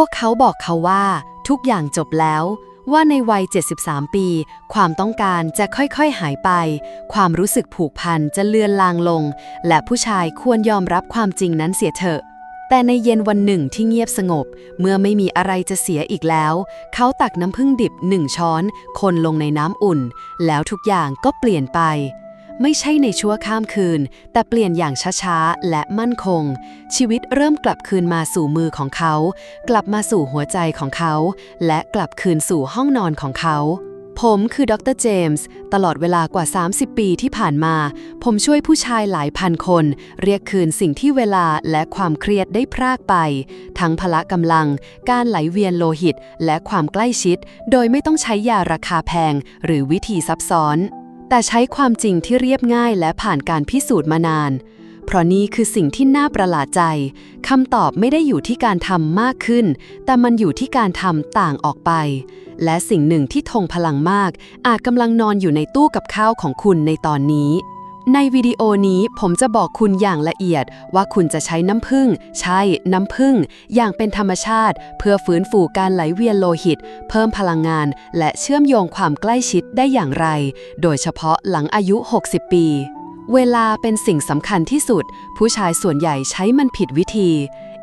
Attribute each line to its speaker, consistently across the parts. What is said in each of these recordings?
Speaker 1: วกเขาบอกเขาว่า ทุกอย่างจบแล้ว ว่าในวัย 73 ปี ความต้องการจะค่อยๆหายไป ความรู้สึกผูกพันจะเลือนลางลง และผู้ชายควรยอมรับความจริงนั้นเสียเถอะ แต่ในเย็นวันหนึ่งที่เงียบสงบ เมื่อไม่มีอะไรจะเสียอีกแล้ว เขาตักน้ำผึ้งดิบหนึ่งช้อน คนลงในน้ำอุ่น แล้วทุกอย่างก็เปลี่ยนไป ไม่ใช่ในชั่วข้ามคืน แต่เปลี่ยนอย่างช้าๆ และมั่นคง ชีวิตเริ่มกลับคืนมาสู่มือของเขา กลับมาสู่หัวใจของเขา และกลับคืนสู่ห้องนอนของเขา ผมคือดรเจมส์ตลอดเวลากว่า 30 ปีที่ผ่านมา ผมช่วยผู้ชายหลายพันคน เรียกคืนสิ่งที่เวลาและความเครียดได้พรากไป ทั้งพละกำลัง การไหลเวียนโลหิต และความใกล้ชิด โดยไม่ต้องใช้ยาราคาแพง หรือวิธีซับซ้อน แต่ใช้ความจริงที่เรียบง่ายและผ่านการพิสูจน์มานาน เพราะนี่คือสิ่งที่น่าประหลาดใจคำตอบไม่ได้อยู่ที่การทำมากขึ้น แต่มันอยู่ที่การทำต่างออกไป และสิ่งหนึ่งที่ทงพลังมาก อาจกำลังนอนอยู่ในตู้กับข้าวของคุณในตอนนี้ ในวิดีโอนี้ผมจะบอกคุณอย่างละเอียดว่าคุณจะใช้น้ำผึ้งใช่น้ำผึ้งอย่างเป็นธรรมชาติ เพื่อฟื้นฟูการไหลเวียนโลหิต เพิ่มพลังงาน และเชื่อมโยงความใกล้ชิดได้อย่างไร โดยเฉพาะหลังอายุ 60 ปีเวลาเป็นสิ่งสำคัญที่สุด ผู้ชายส่วนใหญ่ใช้มันผิดวิธี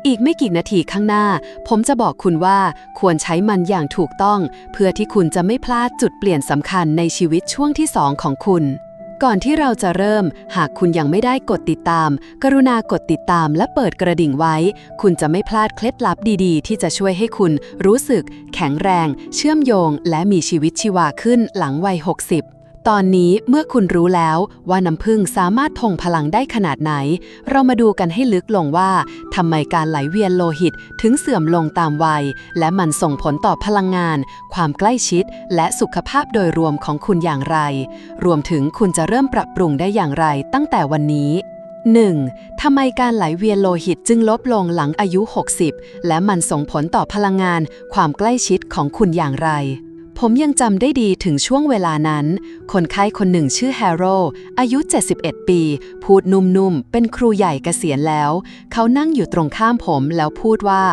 Speaker 1: อีกไม่กี่นาทีข้างหน้า ผมจะบอกคุณว่าควรใช้มันอย่างถูกต้อง เพื่อที่คุณจะไม่พลาดจุดเปลี่ยนสำคัญในชีวิตช่วงที่สองของคุณ ก่อนที่เราจะเริ่ม หากคุณยังไม่ได้กดติดตาม กรุณากดติดตามและเปิดกระดิ่งไว้ คุณจะไม่พลาดเคล็ดลับดีๆ ที่จะช่วยให้คุณรู้สึก แข็งแรง เชื่อมโยง และมีชีวิตชีวาขึ้นหลังวัย 60 ตอนนี้เมื่อคุณรู้แล้วว่าน้ำผึ้งสามารถทงพลังได้ขนาดไหน เรามาดูกันให้ลึกลงว่าทำไมการไหลเวียนโลหิตถึงเสื่อมลงตามวัย และมันส่งผลต่อพลังงาน ความใกล้ชิด และสุขภาพโดยรวมของคุณอย่างไร รวมถึงคุณจะเริ่มปรับปรุงได้อย่างไรตั้งแต่วันนี้ 1. ทำไมการไหลเวียนโลหิตจึงลดลงหลังอายุ 60 และมันส่งผลต่อพลังงาน ความใกล้ชิดของคุณอย่างไร ผมยังจำได้ดีถึงช่วงเวลานั้น คนไข้คนหนึ่งชื่อแฮร์โรอายุ 71 ปี พูดนุ่มๆ เป็นครูใหญ่เกษียณแล้ว เขานั่งอยู่ตรงข้ามผมแล้วพูดว่า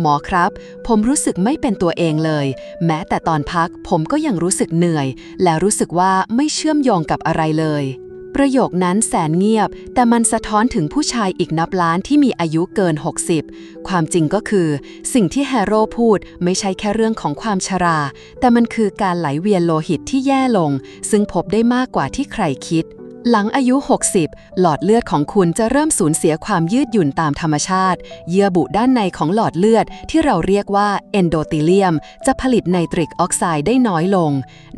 Speaker 1: หมอครับ ผมรู้สึกไม่เป็นตัวเองเลย แม้แต่ตอนพักผมก็ยังรู้สึกเหนื่อย และรู้สึกว่าไม่เชื่อมโยงกับอะไรเลย ประโยคนั้นแสนเงียบ แต่มันสะท้อนถึงผู้ชายอีกนับล้านที่มีอายุเกิน 60 ความจริงก็คือ สิ่งที่แฮโร่พูดไม่ใช่แค่เรื่องของความชรา แต่มันคือการไหลเวียนโลหิตที่แย่ลง ซึ่งพบได้มากกว่าที่ใครคิด หลังอายุ 60 หลอดเลือดของคุณจะเริ่มสูญเสียความยืดหยุ่นตามธรรมชาติ เยื่อบุด้านในของหลอดเลือดที่เราเรียกว่าเอนโดติเลียม จะผลิตไนตริกออกไซด์ได้น้อยลง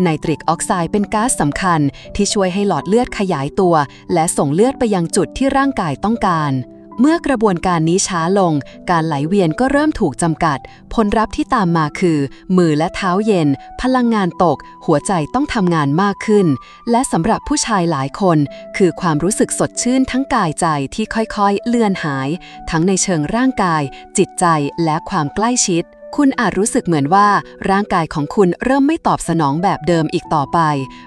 Speaker 1: ไนตริกออกไซด์เป็นก๊าซสำคัญที่ช่วยให้หลอดเลือดขยายตัว และส่งเลือดไปยังจุดที่ร่างกายต้องการ เมื่อกระบวนการนี้ช้าลง การไหลเวียนก็เริ่มถูกจำกัด ผลลัพธ์ที่ตามมาคือ มือและเท้าเย็น พลังงานตก หัวใจต้องทำงานมากขึ้น และสำหรับผู้ชายหลายคน คือความรู้สึกสดชื่นทั้งกายใจที่ค่อยๆ เลือนหาย ทั้งในเชิงร่างกาย จิตใจและความใกล้ชิดคุณอาจรู้สึกเหมือนว่าร่างกายของคุณเริ่มไม่ตอบสนองแบบเดิมอีกต่อไป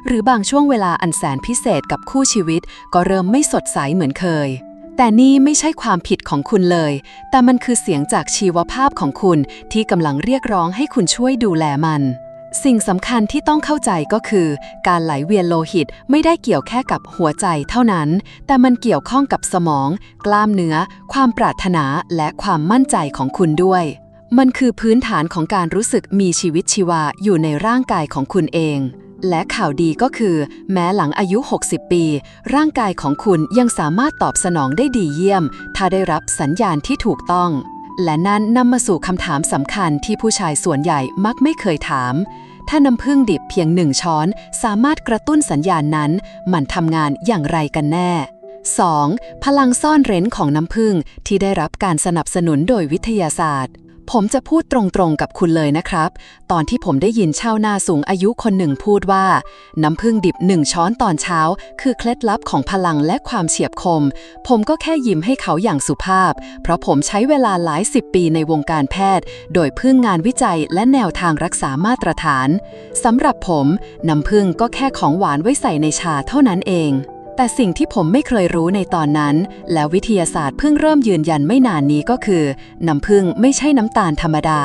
Speaker 1: หรือบางช่วงเวลาอันแสนพิเศษกับคู่ชีวิต ก็เริ่มไม่สดใสเหมือนเคย แต่นี่ไม่ใช่ความผิดของคุณเลย แต่มันคือเสียงจากชีวภาพของคุณที่กำลังเรียกร้องให้คุณช่วยดูแลมัน สิ่งสำคัญที่ต้องเข้าใจก็คือ การไหลเวียนโลหิตไม่ได้เกี่ยวแค่กับหัวใจเท่านั้น แต่มันเกี่ยวข้องกับสมอง กล้ามเนื้อ ความปรารถนาและความมั่นใจของคุณด้วย มันคือพื้นฐานของการรู้สึกมีชีวิตชีวาอยู่ในร่างกายของคุณเอง และข่าวดีก็คือ แม้หลังอายุ 60 ปี ร่างกายของคุณยังสามารถตอบสนองได้ดีเยี่ยม ถ้าได้รับสัญญาณที่ถูกต้อง และนั่นนำมาสู่คำถามสำคัญที่ผู้ชายส่วนใหญ่มักไม่เคยถาม ถ้าน้ำผึ้งดิบเพียงหนึ่งช้อน สามารถกระตุ้นสัญญาณนั้น มันทำงานอย่างไรกันแน่ 2. พลังซ่อนเร้นของน้ำผึ้งที่ได้รับการสนับสนุนโดยวิทยาศาสตร์ ผมจะพูดตรงๆกับคุณเลยนะครับ ตอนที่ผมได้ยินชาวนาสูงอายุคนหนึ่งพูดว่า น้ำผึ้งดิบหนึ่งช้อนตอนเช้า คือเคล็ดลับของพลังและความเฉียบคม ผมก็แค่ยิ้มให้เขาอย่างสุภาพ เพราะผมใช้เวลาหลายสิบปีในวงการแพทย์ โดยพึ่งงานวิจัยและแนวทางรักษามาตรฐานสำหรับผม น้ำผึ้งก็แค่ของหวานไว้ใส่ในชาเท่านั้นเอง แต่สิ่งที่ผมไม่เคยรู้ในตอนนั้น แล้ววิทยาศาสตร์เพิ่งเริ่มยืนยันไม่นานนี้ก็คือ น้ำผึ้งไม่ใช่น้ำตาลธรรมดา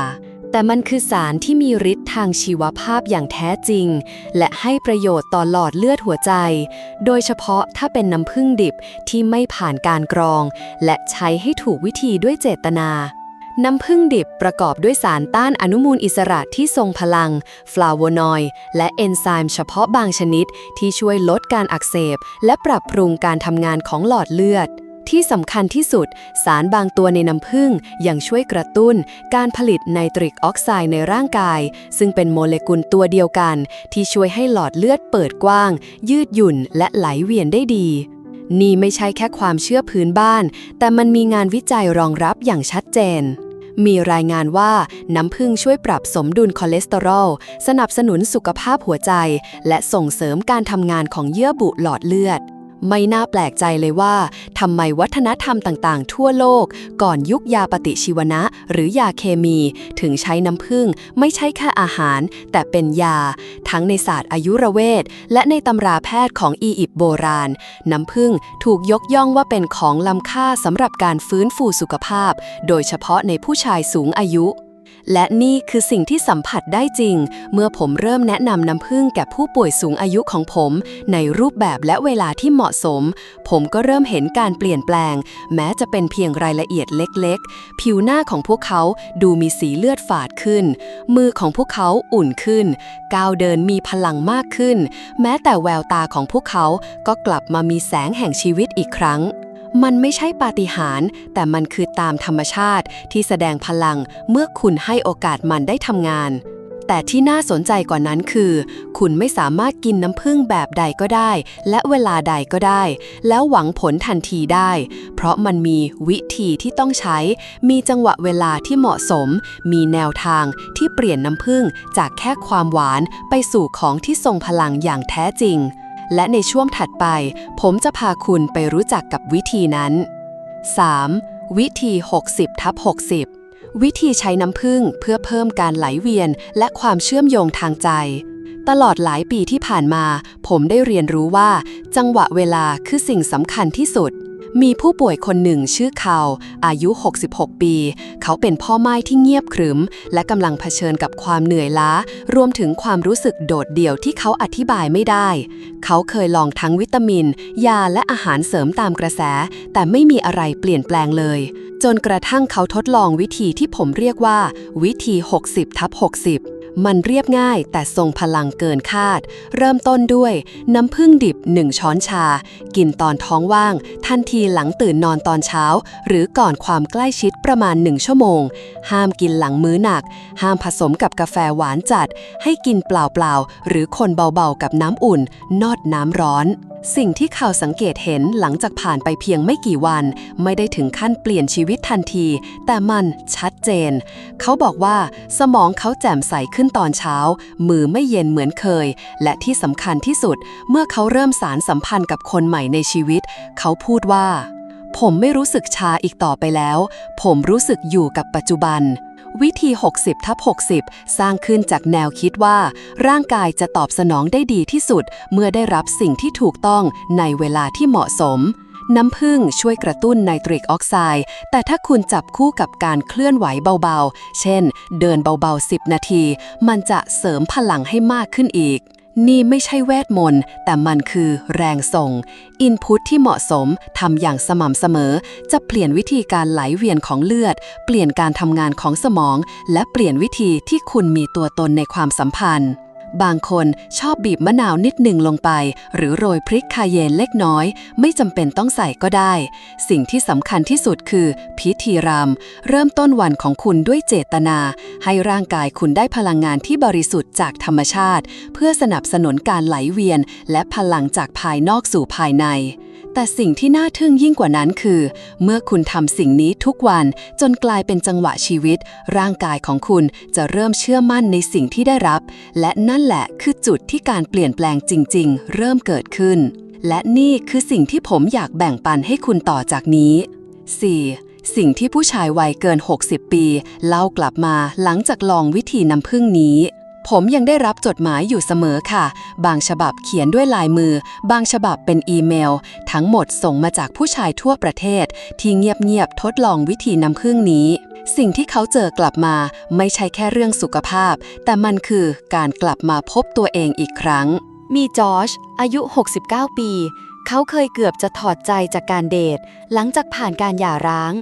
Speaker 1: แต่มันคือสารที่มีฤทธิ์ทางชีวภาพอย่างแท้จริง และให้ประโยชน์ต่อหลอดเลือดหัวใจ โดยเฉพาะถ้าเป็นน้ำผึ้งดิบที่ไม่ผ่านการกรอง และใช้ให้ถูกวิธีด้วยเจตนา น้ำผึ้งดิบประกอบด้วยสารต้านอนุมูลอิสระที่ทรงพลัง ฟลาโวนอยด์และเอนไซม์เฉพาะบางชนิด ที่ช่วยลดการอักเสบ และปรับปรุงการทำงานของหลอดเลือด ที่สำคัญที่สุด สารบางตัวในน้ำผึ้งยังช่วยกระตุ้น การผลิตไนตริกออกไซด์ในร่างกาย ซึ่งเป็นโมเลกุลตัวเดียวกัน ที่ช่วยให้หลอดเลือดเปิดกว้าง ยืดหยุ่น และไหลเวียนได้ดีนี่ไม่ใช่แค่ความเชื่อพื้นบ้าน แต่มันมีงานวิจัยรองรับอย่างชัดเจน มีรายงานว่าน้ำผึ้งช่วยปรับสมดุลคอเลสเตอรอล สนับสนุนสุขภาพหัวใจ และส่งเสริมการทำงานของเยื่อบุหลอดเลือด ไม่น่าแปลกใจเลยว่าทำไมวัฒนธรรมต่างๆ ทั่วโลก ก่อนยุคยาปฏิชีวนะ หรือยาเคมี ถึงใช้น้ำผึ้งไม่ใช่แค่อาหาร แต่เป็นยา ทั้งในศาสตร์อายุรเวท และในตำราแพทย์ของอียิปต์โบราณ น้ำผึ้งถูกยกย่องว่าเป็นของล้ำค่าสำหรับการฟื้นฟูสุขภาพ โดยเฉพาะในผู้ชายสูงอายุ และนี่คือสิ่งที่สัมผัสได้จริง เมื่อผมเริ่มแนะนำน้ำผึ้งแก่ผู้ป่วยสูงอายุของผม ในรูปแบบและเวลาที่เหมาะสม ผมก็เริ่มเห็นการเปลี่ยนแปลง แม้จะเป็นเพียงรายละเอียดเล็กๆ ผิวหน้าของพวกเขาดูมีสีเลือดฝาดขึ้น มือของพวกเขาอุ่นขึ้น ก้าวเดินมีพลังมากขึ้น แม้แต่แววตาของพวกเขาก็กลับมามีแสงแห่งชีวิตอีกครั้ง มันไม่ใช่ปาฏิหาริย์แต่มันคือตามธรรมชาติที่แสดงพลังเมื่อคุณให้โอกาสมันได้ทำงาน แต่ที่น่าสนใจกว่านั้นคือ คุณไม่สามารถกินน้ำผึ้งแบบใดก็ได้ และเวลาใดก็ได้ แล้วหวังผลทันทีได้ เพราะมันมีวิธีที่ต้องใช้ มีจังหวะเวลาที่เหมาะสม มีแนวทางที่เปลี่ยนน้ำผึ้งจากแค่ความหวานไปสู่ของที่ทรงพลังอย่างแท้จริง และในช่วงถัดไป ผมจะพาคุณไปรู้จักกับวิธีนั้น 3. วิธี 60ทับ60 วิธีใช้น้ำผึ้งเพื่อเพิ่มการไหลเวียนและความเชื่อมโยงทางใจ ตลอดหลายปีที่ผ่านมา ผมได้เรียนรู้ว่า จังหวะเวลาคือสิ่งสำคัญที่สุด มีผู้ป่วยคนหนึ่งชื่อคาวอายุ 66 ปี เขาเป็นพ่อไม้ที่เงียบขรึม และกำลังเผชิญกับความเหนื่อยล้า รวมถึงความรู้สึกโดดเดี่ยวที่เขาอธิบายไม่ได้ เขาเคยลองทั้งวิตามิน ยาและอาหารเสริมตามกระแส แต่ไม่มีอะไรเปลี่ยนแปลงเลย จนกระทั่งเขาทดลองวิธีที่ผมเรียกว่า วิธี 60ทับ60 มันเรียบง่ายแต่ทรงพลังเกินคาด เริ่มต้นด้วยน้ำผึ้งดิบ 1 ช้อนชา กินตอนท้องว่าง ทันทีหลังตื่นนอนตอนเช้า หรือก่อนความใกล้ชิดประมาณ 1 ชั่วโมง ห้ามกินหลังมื้อหนัก ห้ามผสมกับกาแฟหวานจัด ให้กินเปล่าๆ หรือคนเบาๆ กับน้ำอุ่น นอดน้ำร้อน สิ่งที่เขาสังเกตเห็นหลังจากผ่านไปเพียงไม่กี่วัน ไม่ได้ถึงขั้นเปลี่ยนชีวิตทันที แต่มันชัดเจน เขาบอกว่าสมองเขาแจ่มใสขึ้นตอนเช้า มือไม่เย็นเหมือนเคย และที่สำคัญที่สุด เมื่อเขาเริ่มสารสัมพันธ์กับคนใหม่ในชีวิต เขาพูดว่า ผมไม่รู้สึกชาอีกต่อไปแล้ว ผมรู้สึกอยู่กับปัจจุบัน วิธี 60ทับ60 สร้างขึ้นจากแนวคิดว่า ร่างกายจะตอบสนองได้ดีที่สุด เมื่อได้รับสิ่งที่ถูกต้องในเวลาที่เหมาะสม น้ำผึ้งช่วยกระตุ้นไนตริกออกไซด์ แต่ถ้าคุณจับคู่กับการเคลื่อนไหวเบาๆ เช่น เดินเบาๆ 10 นาที มันจะเสริมพลังให้มากขึ้นอีก นี่ไม่ใช่เวทมนต์ แต่มันคือแรงส่ง อินพุตที่เหมาะสมทำอย่างสม่ำเสมอ จะเปลี่ยนวิธีการไหลเวียนของเลือด เปลี่ยนการทำงานของสมอง และเปลี่ยนวิธีที่คุณมีตัวตนในความสัมพันธ์ บางคนชอบบีบมะนาวนิดหนึ่งลงไป หรือโรยพริกคาเยนเล็กน้อย ไม่จำเป็นต้องใส่ก็ได้ สิ่งที่สำคัญที่สุดคือ พิธีรำเริ่มต้นวันของคุณด้วยเจตนา ให้ร่างกายคุณได้พลังงานที่บริสุทธิ์จากธรรมชาติ เพื่อสนับสนุนการไหลเวียน และพลังจากภายนอกสู่ภายใน แต่สิ่งที่น่าทึ่งยิ่งกว่านั้นคือ เมื่อคุณทำสิ่งนี้ทุกวันจนกลายเป็นจังหวะชีวิต ร่างกายของคุณจะเริ่มเชื่อมั่นในสิ่งที่ได้รับ และนั่นแหละคือจุดที่การเปลี่ยนแปลงจริง ๆ เริ่มเกิดขึ้น และนี่คือสิ่งที่ผมอยากแบ่งปันให้คุณต่อจากนี้ 4. สิ่งที่ผู้ชายวัยเกิน 60 ปี เล่ากลับมาหลังจากลองวิธีน้ำผึ้งนี้ ผมยังได้รับจดหมายอยู่เสมอค่ะ บางฉบับเขียนด้วยลายมือ บางฉบับเป็นอีเมล ทั้งหมดส่งมาจากผู้ชายทั่วประเทศ ที่เงียบๆทดลองวิธีน้ำผึ้งนี้ สิ่งที่เขาเจอกลับมาไม่ใช่แค่เรื่องสุขภาพ แต่มันคือการกลับมาพบตัวเองอีกครั้ง มีจอร์จอายุ 69 ปี เขาเคยเกือบจะถอดใจจากการเดท หลังจากผ่านการหย่าร้าง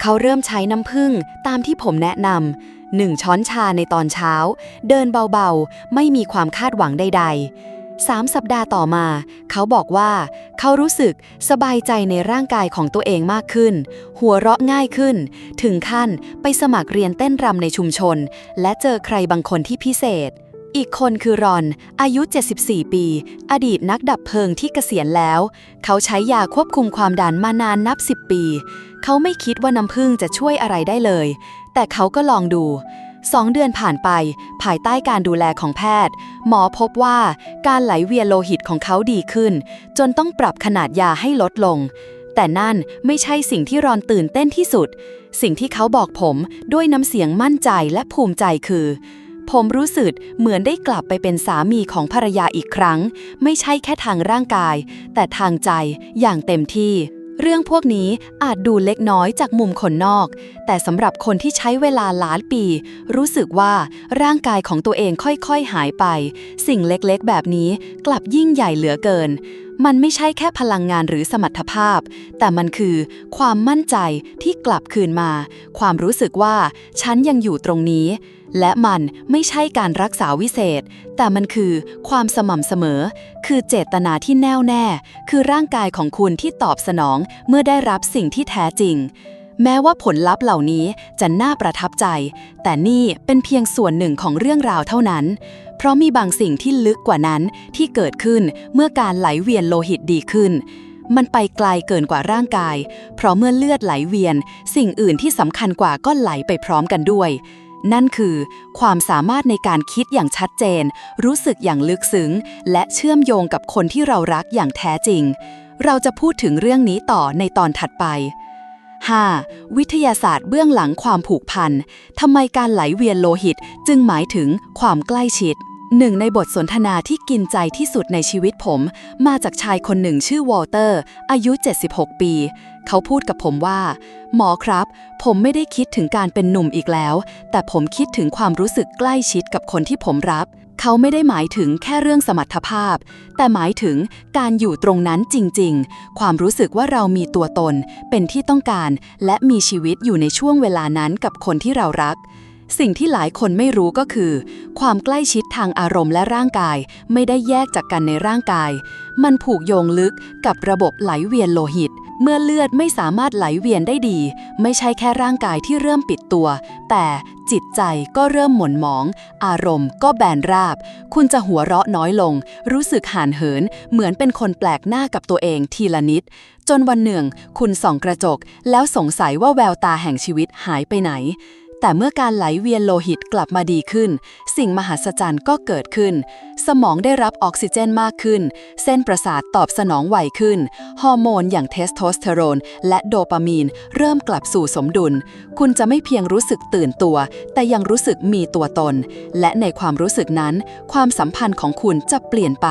Speaker 1: เขาเริ่มใช้น้ำผึ้งตามที่ผมแนะนำ หนึ่งช้อนชาในตอนเช้า เดินเบาๆ ไม่มีความคาดหวังใดๆสามสัปดาห์ต่อมา เขาบอกว่า เขารู้สึกสบายใจในร่างกายของตัวเองมากขึ้น หัวเราะง่ายขึ้น ถึงขั้นไปสมัครเรียนเต้นรำในชุมชน และเจอใครบางคนที่พิเศษอีกคนคือรอน อายุ 74 ปี อดีตนักดับเพลิงที่เกษียณแล้ว เขาใช้ยาควบคุมความดันมานานนับ 10 ปี เขาไม่คิดว่าน้ำผึ้งจะช่วยอะไรได้เลย แต่เขาก็ลองดูสองเดือนผ่านไป ภายใต้การดูแลของแพทย์ หมอพบว่าการไหลเวียนโลหิตของเขาดีขึ้น จนต้องปรับขนาดยาให้ลดลง แต่นั่นไม่ใช่สิ่งที่รอนตื่นเต้นที่สุด สิ่งที่เขาบอกผมด้วยน้ำเสียงมั่นใจและภูมิใจคือ ผมรู้สึกเหมือนได้กลับไปเป็นสามีของภรรยาอีกครั้ง ไม่ใช่แค่ทางร่างกาย แต่ทางใจอย่างเต็มที่ เรื่องพวกนี้อาจดูเล็กน้อยจากมุมคนนอก แต่สำหรับคนที่ใช้เวลาหลายปี รู้สึกว่าร่างกายของตัวเองค่อยๆหายไป สิ่งเล็กๆ แบบนี้กลับยิ่งใหญ่เหลือเกิน มันไม่ใช่แค่พลังงานหรือสมรรถภาพ แต่มันคือความมั่นใจที่กลับคืนมา ความรู้สึกว่า ฉันยังอยู่ตรงนี้ และมันไม่ใช่การรักษาวิเศษ แต่มันคือความสม่ำเสมอ คือเจตนาที่แน่วแน่ คือร่างกายของคุณที่ตอบสนองเมื่อได้รับสิ่งที่แท้จริง แม้ว่าผลลัพธ์เหล่านี้จะน่าประทับใจ แต่นี่เป็นเพียงส่วนหนึ่งของเรื่องราวเท่านั้น เพราะมีบางสิ่งที่ลึกกว่านั้นที่เกิดขึ้นเมื่อการไหลเวียนโลหิตดีขึ้นมันไปไกลเกินกว่าร่างกาย เพราะเมื่อเลือดไหลเวียน สิ่งอื่นที่สำคัญกว่าก็ไหลไปพร้อมกันด้วย นั่นคือ ความสามารถในการคิดอย่างชัดเจน รู้สึกอย่างลึกซึ้ง และเชื่อมโยงกับคนที่เรารักอย่างแท้จริง เราจะพูดถึงเรื่องนี้ต่อในตอนถัดไป 5. วิทยาศาสตร์เบื้องหลังความผูกพันทำไมการไหลเวียนโลหิตจึงหมายถึงความใกล้ชิด หนึ่งในบทสนทนาที่กินใจที่สุดในชีวิตผม มาจากชายคนหนึ่งชื่อวอลเตอร์ อายุ 76 ปี เขาพูดกับผมว่า หมอครับ ผมไม่ได้คิดถึงการเป็นหนุ่มอีกแล้ว แต่ผมคิดถึงความรู้สึกใกล้ชิดกับคนที่ผมรักเขาไม่ได้หมายถึงแค่เรื่องสมรรถภาพ แต่หมายถึงการอยู่ตรงนั้นจริง ๆ ความรู้สึกว่าเรามีตัวตน เป็นที่ต้องการ และมีชีวิตอยู่ในช่วงเวลานั้นกับคนที่เรารัก สิ่งที่หลายคนไม่รู้ก็คือ ความใกล้ชิดทางอารมณ์และร่างกายไม่ได้แยกจากกันในร่างกาย มันผูกโยงลึกกับระบบไหลเวียนโลหิต เมื่อเลือดไม่สามารถไหลเวียนได้ดี ไม่ใช่แค่ร่างกายที่เริ่มปิดตัว แต่จิตใจก็เริ่มหม่นหมอง อารมณ์ก็แบนราบ คุณจะหัวเราะน้อยลง รู้สึกห่านเหิน เหมือนเป็นคนแปลกหน้ากับตัวเองทีละนิด จนวันหนึ่ง คุณส่องกระจก แล้วสงสัยว่าแววตาแห่งชีวิตหายไปไหน แต่เมื่อการไหลเวียนโลหิตกลับมาดีขึ้น สิ่งมหัศจรรย์ก็เกิดขึ้น สมองได้รับออกซิเจนมากขึ้น เส้นประสาทตอบสนองไวขึ้น ฮอร์โมนอย่างเทสโทสเตอโรน และโดปามีน เริ่มกลับสู่สมดุล คุณจะไม่เพียงรู้สึกตื่นตัว แต่ยังรู้สึกมีตัวตน และในความรู้สึกนั้น ความสัมพันธ์ของคุณจะเปลี่ยนไป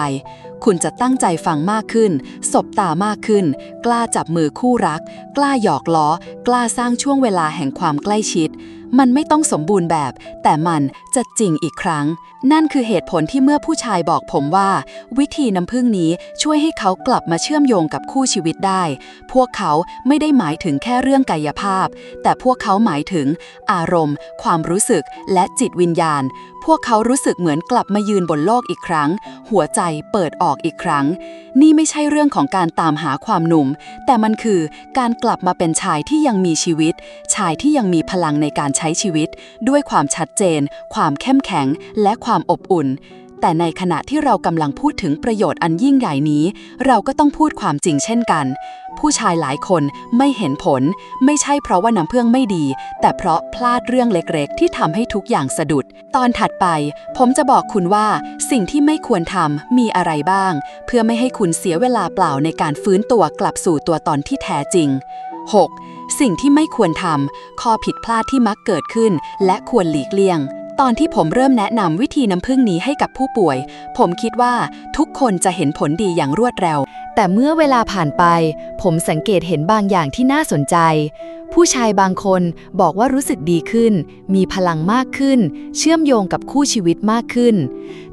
Speaker 1: คุณจะตั้งใจฟังมากขึ้น สบตามากขึ้น กล้าจับมือคู่รัก กล้าหยอกล้อ กล้าสร้างช่วงเวลาแห่งความใกล้ชิด มันไม่ต้องสมบูรณ์แบบ แต่มันจะจริงอีกครั้ง นั่นคือเหตุผลที่เมื่อผู้ชายบอกผมว่า วิธีน้ำพึ่งนี้ช่วยให้เขากลับมาเชื่อมโยงกับคู่ชีวิตได้ พวกเขาไม่ได้หมายถึงแค่เรื่องกายภาพ แต่พวกเขาหมายถึง อารมณ์ ความรู้สึกและจิตวิญญาณ พวกเขารู้สึกเหมือนกลับมายืนบนโลกอีกครั้ง หัวใจเปิดออกอีกครั้ง นี่ไม่ใช่เรื่องของการตามหาความหนุ่ม แต่มันคือการกลับมาเป็นชายที่ยังมีชีวิต ชายที่ยังมีพลังในการใช้ชีวิต ด้วยความชัดเจน ความเข้มแข็ง และความอบอุ่น แต่ในขณะที่เรากำลังพูดถึงประโยชน์อันยิ่งใหญ่นี้ เราก็ต้องพูดความจริงเช่นกัน ผู้ชายหลายคนไม่เห็นผล ไม่ใช่เพราะว่าน้ำเพื่องไม่ดี แต่เพราะพลาดเรื่องเล็กๆ ที่ทำให้ทุกอย่างสะดุด ตอนถัดไป ผมจะบอกคุณว่า สิ่งที่ไม่ควรทำมีอะไรบ้าง เพื่อไม่ให้คุณเสียเวลาเปล่าในการฟื้นตัวกลับสู่ตัวตนที่แท้จริง 6. สิ่งที่ไม่ควรทำข้อผิดพลาดที่มักเกิดขึ้น และควรหลีกเลี่ยง ตอนที่ผมเริ่มแนะนำวิธีน้ำผึ้งนี้ให้กับผู้ป่วย ผมคิดว่าทุกคนจะเห็นผลดีอย่างรวดเร็ว แต่เมื่อเวลาผ่านไป ผมสังเกตเห็นบางอย่างที่น่าสนใจ ผู้ชายบางคนบอกว่ารู้สึกดีขึ้น มีพลังมากขึ้น เชื่อมโยงกับคู่ชีวิตมากขึ้น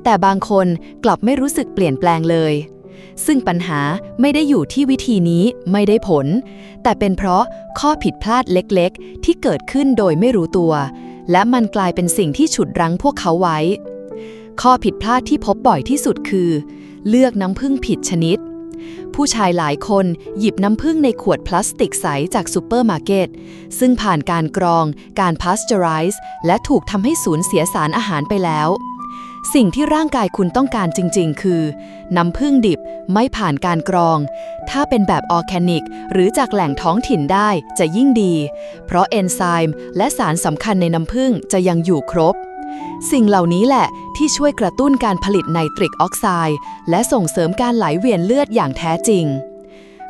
Speaker 1: แต่บางคนกลับไม่รู้สึกเปลี่ยนแปลงเลย ซึ่งปัญหาไม่ได้อยู่ที่วิธีนี้ไม่ได้ผล แต่เป็นเพราะข้อผิดพลาดเล็กๆ ที่เกิดขึ้นโดยไม่รู้ตัว และมันกลายเป็นสิ่งที่ฉุดรั้งพวกเขาไว้ ข้อผิดพลาดที่พบบ่อยที่สุดคือ เลือกน้ำผึ้งผิดชนิด ผู้ชายหลายคนหยิบน้ำผึ้งในขวดพลาสติกใสจากซูเปอร์มาร์เก็ต ซึ่งผ่านการกรอง การพาสเจอไรส์และถูกทำให้สูญเสียสารอาหารไปแล้ว สิ่งที่ร่างกายคุณต้องการจริง ๆ คือ น้ำผึ้งดิบไม่ผ่านการกรอง ถ้าเป็นแบบออร์แกนิก หรือจากแหล่งท้องถิ่นได้จะยิ่งดี เพราะเอนไซม์และสารสำคัญในน้ำผึ้งจะยังอยู่ครบ สิ่งเหล่านี้แหละที่ช่วยกระตุ้นการผลิตไนตริกออกไซด์และส่งเสริมการไหลเวียนเลือดอย่างแท้จริง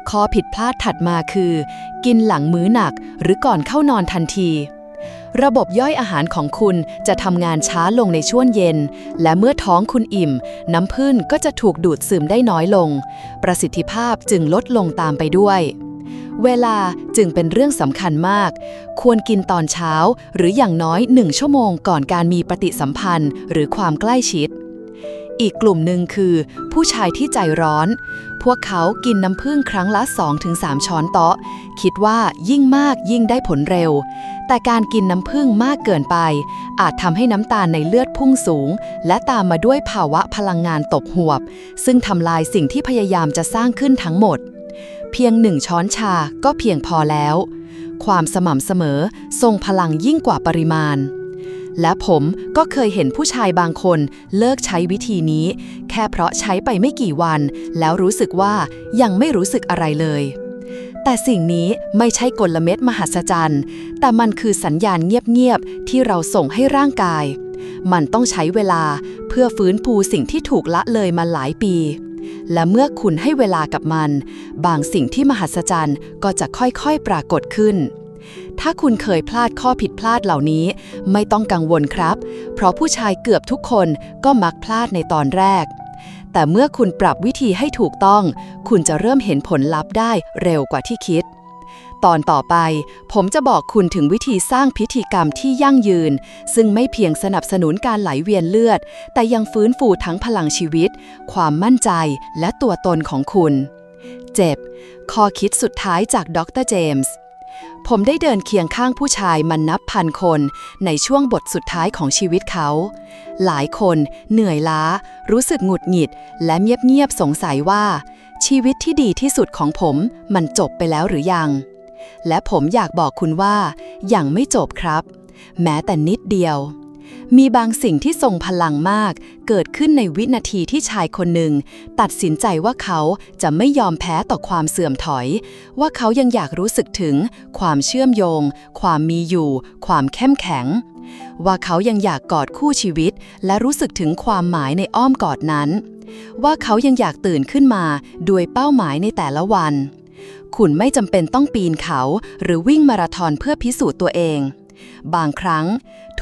Speaker 1: ข้อผิดพลาดถัดมาคือ กินหลังมื้อหนักหรือก่อนเข้านอนทันที ระบบย่อยอาหารของคุณจะทำงานช้าลงในช่วงเย็น และเมื่อท้องคุณอิ่ม น้ำพึ่งก็จะถูกดูดซึมได้น้อยลง ประสิทธิภาพจึงลดลงตามไปด้วย เวลาจึงเป็นเรื่องสำคัญมาก ควรกินตอนเช้าหรืออย่างน้อยหนึ่งชั่วโมงก่อนการมีปฏิสัมพันธ์ หรือความใกล้ชิด อีกกลุ่มหนึ่งคือ ผู้ชายที่ใจร้อน พวกเขากินน้ำผึ้งครั้งละ 2-3 ช้อนโต๊ะ คิดว่ายิ่งมากยิ่งได้ผลเร็ว แต่การกินน้ำผึ้งมากเกินไป อาจทำให้น้ำตาลในเลือดพุ่งสูง และตามมาด้วยภาวะพลังงานตกหวบ ซึ่งทำลายสิ่งที่พยายามจะสร้างขึ้นทั้งหมด เพียงหนึ่งช้อนชาก็เพียงพอแล้ว ความสม่ำเสมอทรงพลังยิ่งกว่าปริมาณ และผมก็เคยเห็นผู้ชายบางคนเลิกใช้วิธีนี้ แค่เพราะใช้ไปไม่กี่วัน แล้วรู้สึกว่ายังไม่รู้สึกอะไรเลย แต่สิ่งนี้ไม่ใช่กลเม็ดมหัศจรรย์ แต่มันคือสัญญาณเงียบๆที่เราส่งให้ร่างกาย มันต้องใช้เวลาเพื่อฟื้นฟูสิ่งที่ถูกละเลยมาหลายปี และเมื่อคุณให้เวลากับมัน บางสิ่งที่มหัศจรรย์ก็จะค่อยๆปรากฏขึ้น ถ้าคุณเคยพลาดข้อผิดพลาดเหล่านี้ ไม่ต้องกังวลครับ เพราะผู้ชายเกือบทุกคนก็มักพลาดในตอนแรก แต่เมื่อคุณปรับวิธีให้ถูกต้อง คุณจะเริ่มเห็นผลลัพธ์ได้เร็วกว่าที่คิด ตอนต่อไป ผมจะบอกคุณถึงวิธีสร้างพิธีกรรมที่ยั่งยืน ซึ่งไม่เพียงสนับสนุนการไหลเวียนเลือด แต่ยังฟื้นฟูทั้งพลังชีวิต ความมั่นใจและตัวตนของคุณเจ็บข้อคิดสุดท้ายจากดรเจมส์ ผมได้เดินเคียงข้างผู้ชายมันนับพันคนในช่วงบทสุดท้ายของชีวิตเขา หลายคนเหนื่อยล้า รู้สึกหงุดหงิด และเงียบๆสงสัยว่า ชีวิตที่ดีที่สุดของผมมันจบไปแล้วหรือยัง และผมอยากบอกคุณว่า ยังไม่จบครับ แม้แต่นิดเดียว มีบางสิ่งที่ทรงพลังมาก เกิดขึ้นในวินาทีที่ชายคนหนึ่ง ตัดสินใจว่าเขาจะไม่ยอมแพ้ต่อความเสื่อมถอย ว่าเขายังอยากรู้สึกถึง ความเชื่อมโยง ความมีอยู่ ความเข้มแข็ง ว่าเขายังอยากกอดคู่ชีวิต และรู้สึกถึงความหมายในอ้อมกอดนั้น ว่าเขายังอยากตื่นขึ้นมาด้วยเป้าหมายในแต่ละวัน คุณไม่จำเป็นต้องปีนเขา หรือวิ่งมาราธอนเพื่อพิสูจน์ตัวเอง บางครั้ง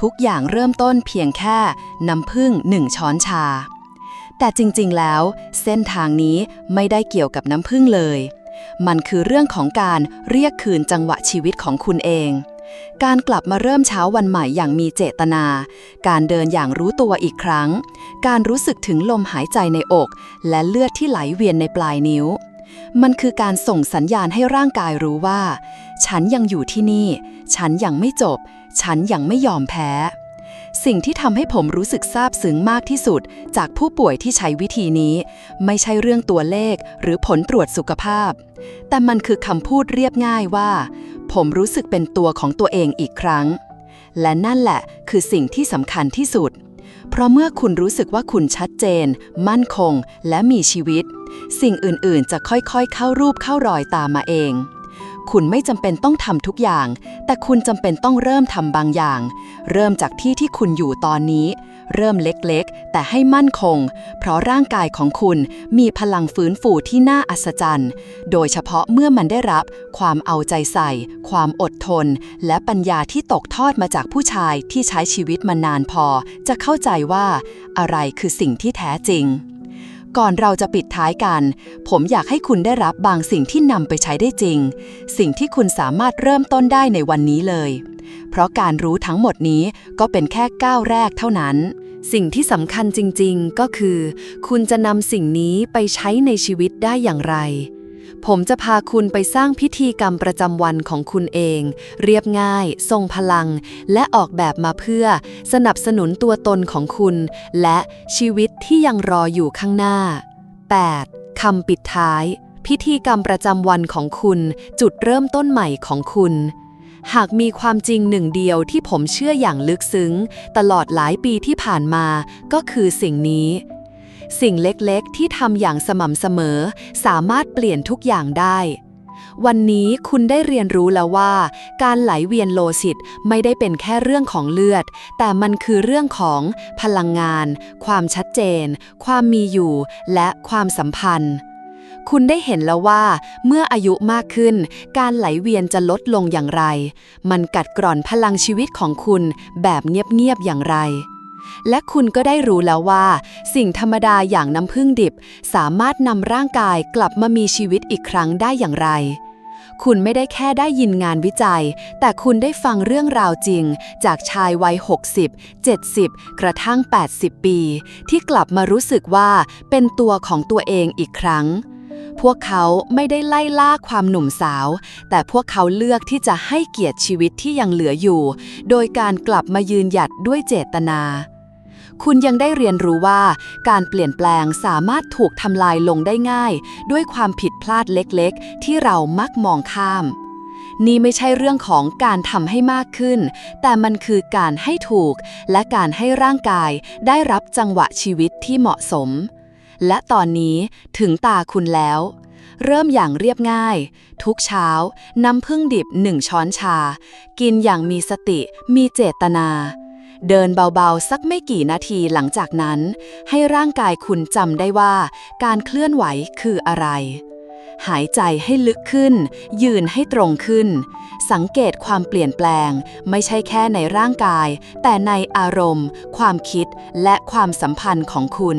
Speaker 1: ทุกอย่างเริ่มต้นเพียงแค่น้ำผึ้งหนึ่งช้อนชา แต่จริงๆแล้ว เส้นทางนี้ไม่ได้เกี่ยวกับน้ำผึ้งเลย มันคือเรื่องของการเรียกคืนจังหวะชีวิตของคุณเอง การกลับมาเริ่มเช้าวันใหม่อย่างมีเจตนา การเดินอย่างรู้ตัวอีกครั้ง การรู้สึกถึงลมหายใจในอก และเลือดที่ไหลเวียนในปลายนิ้ว มันคือการส่งสัญญาณให้ร่างกายรู้ว่า ฉันยังอยู่ที่นี่ ฉันยังไม่จบ ฉันยังไม่ยอมแพ้ สิ่งที่ทำให้ผมรู้สึกซาบซึ้งมากที่สุด จากผู้ป่วยที่ใช้วิธีนี้ ไม่ใช่เรื่องตัวเลขหรือผลตรวจสุขภาพ แต่มันคือคำพูดเรียบง่ายว่า ผมรู้สึกเป็นตัวของตัวเองอีกครั้ง และนั่นแหละคือสิ่งที่สำคัญที่สุด เพราะเมื่อคุณรู้สึกว่าคุณชัดเจน มั่นคง และมีชีวิต สิ่งอื่นๆ จะค่อยๆ เข้ารูปเข้ารอยตามมาเอง คุณไม่จำเป็นต้องทำทุกอย่าง แต่คุณจำเป็นต้องเริ่มทำบางอย่าง เริ่มจากที่ที่คุณอยู่ตอนนี้ เริ่มเล็กๆ แต่ให้มั่นคง เพราะร่างกายของคุณมีพลังฟื้นฟูที่น่าอัศจรรย์ โดยเฉพาะเมื่อมันได้รับ ความเอาใจใส่ ความอดทน และปัญญาที่ตกทอดมาจากผู้ชายที่ใช้ชีวิตมานานพอ จะเข้าใจว่า อะไรคือสิ่งที่แท้จริง ก่อนเราจะปิดท้ายกัน ผมอยากให้คุณได้รับบางสิ่งที่นำไปใช้ได้จริง สิ่งที่คุณสามารถเริ่มต้นได้ในวันนี้เลย เพราะการรู้ทั้งหมดนี้ก็เป็นแค่ก้าวแรกเท่านั้น สิ่งที่สำคัญจริง ๆ ก็คือ คุณจะนำสิ่งนี้ไปใช้ในชีวิตได้อย่างไร ผมจะพาคุณไปสร้างพิธีกรรมประจำวันของคุณเอง เรียบง่าย ทรงพลัง และออกแบบมาเพื่อ สนับสนุนตัวตนของคุณ และชีวิตที่ยังรออยู่ข้างหน้า 8. คำปิดท้าย พิธีกรรมประจำวันของคุณ จุดเริ่มต้นใหม่ของคุณหากมีความจริงหนึ่งเดียวที่ผมเชื่ออย่างลึกซึ้ง ตลอดหลายปีที่ผ่านมาก็คือสิ่งนี้ สิ่งเล็กๆ ที่ทำอย่างสม่ำเสมอ สามารถเปลี่ยนทุกอย่างได้ วันนี้คุณได้เรียนรู้แล้วว่า การไหลเวียนโลหิตไม่ได้เป็นแค่เรื่องของเลือด แต่มันคือเรื่องของพลังงาน ความชัดเจน ความมีอยู่ และความสัมพันธ์คุณได้เห็นแล้วว่า เมื่ออายุมากขึ้น การไหลเวียนจะลดลงอย่างไร มันกัดกร่อนพลังชีวิตของคุณแบบเงียบๆอย่างไร และคุณก็ได้รู้แล้วว่า สิ่งธรรมดาอย่างน้ำผึ้งดิบ สามารถนำร่างกายกลับมามีชีวิตอีกครั้งได้อย่างไร คุณไม่ได้แค่ได้ยินงานวิจัย แต่คุณได้ฟังเรื่องราวจริง จากชายวัย 60 70 กระทั่ง 80 ปี ที่กลับมารู้สึกว่าเป็นตัวของตัวเองอีกครั้งพวกเขาไม่ได้ไล่ล่าความหนุ่มสาว แต่พวกเขาเลือกที่จะให้เกียรติชีวิตที่ยังเหลืออยู่ โดยการกลับมายืนหยัดด้วยเจตนา คุณยังได้เรียนรู้ว่า การเปลี่ยนแปลงสามารถถูกทำลายลงได้ง่าย ด้วยความผิดพลาดเล็กๆ ที่เรามักมองข้าม นี่ไม่ใช่เรื่องของการทำให้มากขึ้น แต่มันคือการให้ถูก และการให้ร่างกายได้รับจังหวะชีวิตที่เหมาะสม และตอนนี้ถึงตาคุณแล้ว เริ่มอย่างเรียบง่าย ทุกเช้าน้ำผึ้งดิบหนึ่งช้อนชา กินอย่างมีสติ มีเจตนา เดินเบาๆ สักไม่กี่นาทีหลังจากนั้น ให้ร่างกายคุณจำได้ว่า การเคลื่อนไหวคืออะไร หายใจให้ลึกขึ้น ยืนให้ตรงขึ้น สังเกตความเปลี่ยนแปลง ไม่ใช่แค่ในร่างกาย แต่ในอารมณ์ ความคิดและความสัมพันธ์ของคุณ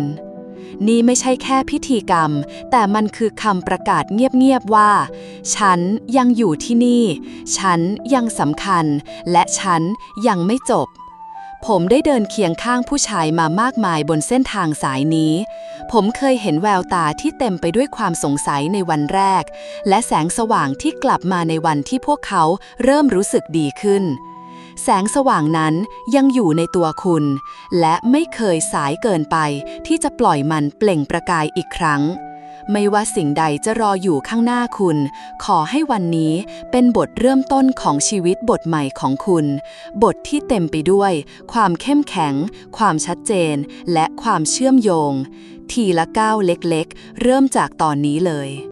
Speaker 1: นี่ไม่ใช่แค่พิธีกรรม แต่มันคือคำประกาศเงียบ ๆ ว่า ฉันยังอยู่ที่นี่ ฉันยังสำคัญ และฉันยังไม่จบ ผมได้เดินเคียงข้างผู้ชายมามากมายบนเส้นทางสายนี้ ผมเคยเห็นแววตาที่เต็มไปด้วยความสงสัยในวันแรก และแสงสว่างที่กลับมาในวันที่พวกเขาเริ่มรู้สึกดีขึ้น แสงสว่างนั้นยังอยู่ในตัวคุณ และไม่เคยสายเกินไปที่จะปล่อยมันเปล่งประกายอีกครั้ง ไม่ว่าสิ่งใดจะรออยู่ข้างหน้าคุณ ขอให้วันนี้เป็นบทเริ่มต้นของชีวิตบทใหม่ของคุณ บทที่เต็มไปด้วย ความเข้มแข็ง ความชัดเจน และความเชื่อมโยง ทีละก้าวเล็กๆ เริ่มจากตอนนี้เลย